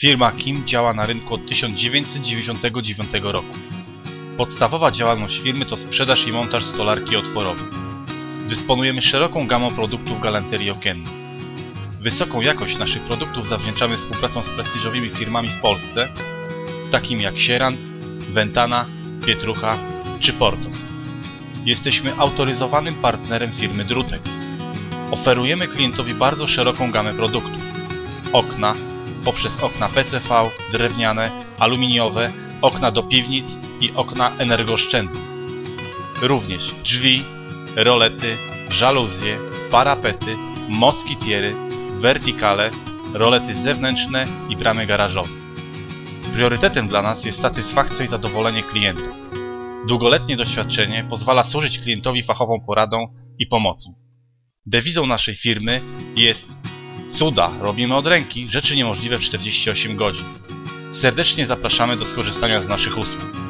Firma Kim działa na rynku od 1999 roku. Podstawowa działalność firmy to sprzedaż i montaż stolarki otworowej. Dysponujemy szeroką gamą produktów galanterii okiennej. Wysoką jakość naszych produktów zawdzięczamy współpracą z prestiżowymi firmami w Polsce, takimi jak Sieran, Ventana, Pietrucha czy Portos. Jesteśmy autoryzowanym partnerem firmy Drutex. Oferujemy klientowi bardzo szeroką gamę produktów. Okna, poprzez okna PCV, drewniane, aluminiowe, okna do piwnic i okna energooszczędne. Również drzwi, rolety, żaluzje, parapety, moskitiery, wertikale, rolety zewnętrzne i bramy garażowe. Priorytetem dla nas jest satysfakcja i zadowolenie klienta. Długoletnie doświadczenie pozwala służyć klientowi fachową poradą i pomocą. Dewizą naszej firmy jest Cuda robimy od ręki, rzeczy niemożliwe w 48 godzin. Serdecznie zapraszamy do skorzystania z naszych usług.